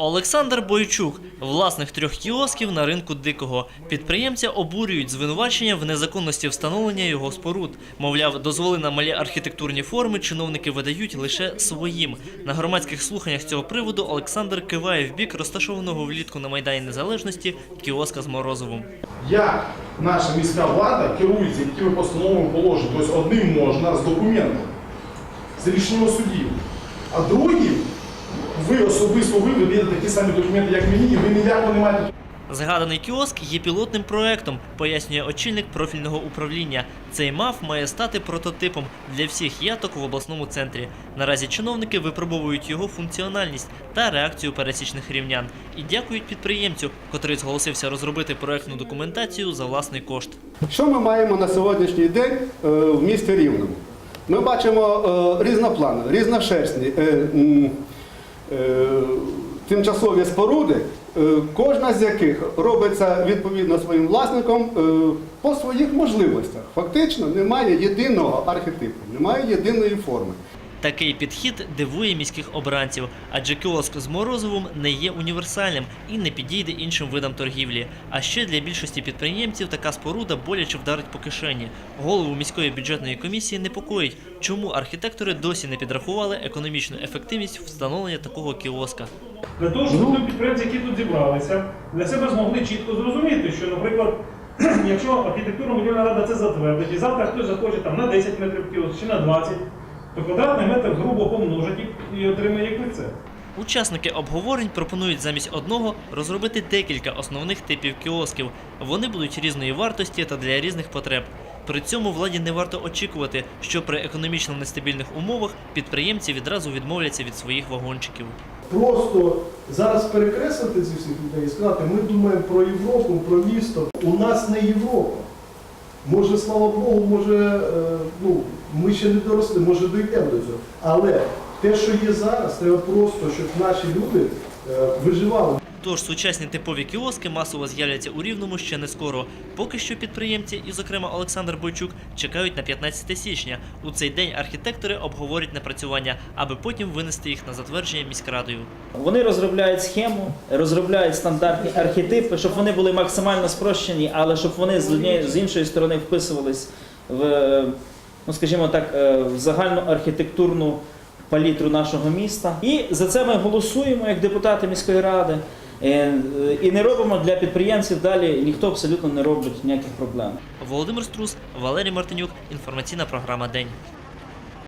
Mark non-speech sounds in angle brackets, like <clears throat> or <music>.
Олександр Бойчук, власник трьох кіосків на ринку Дикого. Підприємця обурюють звинувачення в незаконності встановлення його споруд. Мовляв, дозволи на малі архітектурні форми чиновники видають лише своїм. На громадських слуханнях цього приводу Олександр киває в бік розташованого влітку на Майдані Незалежності кіоска з Морозовим. Як наша міська влада керується якими постановами положень? Тобто одним можна з документом, з рішенням судів, а другим особисто ви видаєте такі самі документи, як мені, і ви ніякого не маєте. Згаданий кіоск є пілотним проектом, пояснює очільник профільного управління. Цей МАФ має стати прототипом для всіх яток в обласному центрі. Наразі чиновники випробовують його функціональність та реакцію пересічних рівнян і дякують підприємцю, котрий зголосився розробити проектну документацію за власний кошт. Що ми маємо на сьогоднішній день е, в місті Рівному? Ми бачимо е, різнопланові, різношерстні е, тимчасові споруди, е, кожна з яких робиться відповідно своїм власником е, по своїх можливостях. Фактично немає єдиного архетипу, немає єдиної форми. Такий підхід дивує міських обранців, адже кіоск з Морозовим не є універсальним і не підійде іншим видам торгівлі. А ще для більшості підприємців така споруда боляче вдарить по кишені. Голову міської бюджетної комісії непокоїть, чому архітектори досі не підрахували економічну ефективність встановлення такого кіоска. Для того, щоб ті підприємці, які тут зібралися, для себе змогли чітко зрозуміти, що, наприклад, <clears throat> якщо архітектурна будівельна рада це затвердить, і завтра хтось захоче там на 10 метрів кіоск чи на 20, то квадратний метр грубо помножить і- отримає як лице. Учасники обговорень пропонують замість одного розробити декілька основних типів кіосків. Вони будуть різної вартості та для різних потреб. При цьому владі не варто очікувати, що при економічно нестабільних умовах підприємці відразу відмовляться від своїх вагончиків. просто зараз перекреслити ці всіх людей і сказати, ми думаємо про Європу, про місто. У нас не Європа. Може, слава Богу, може, е, ну, ми ще не доросли, може дійдемо до цього. Але те, що є зараз, треба просто, щоб наші люди е, виживали. Тож сучасні типові кіоски масово з'являться у Рівному ще не скоро. Поки що підприємці, і зокрема Олександр Бойчук, чекають на 15 січня. У цей день архітектори обговорять напрацювання, аби потім винести їх на затвердження міськрадою. Вони розробляють схему, розробляють стандартні архетипи, щоб вони були максимально спрощені, але щоб вони з іншої сторони вписувались в, ну скажімо так, е, в загальну архітектурну палітру нашого міста. І за це ми голосуємо як депутати міської ради. Е, І не робимо для підприємців далі, ніхто абсолютно не робить ніяких проблем. Володимир Струс, Валерій Мартинюк, інформаційна програма День.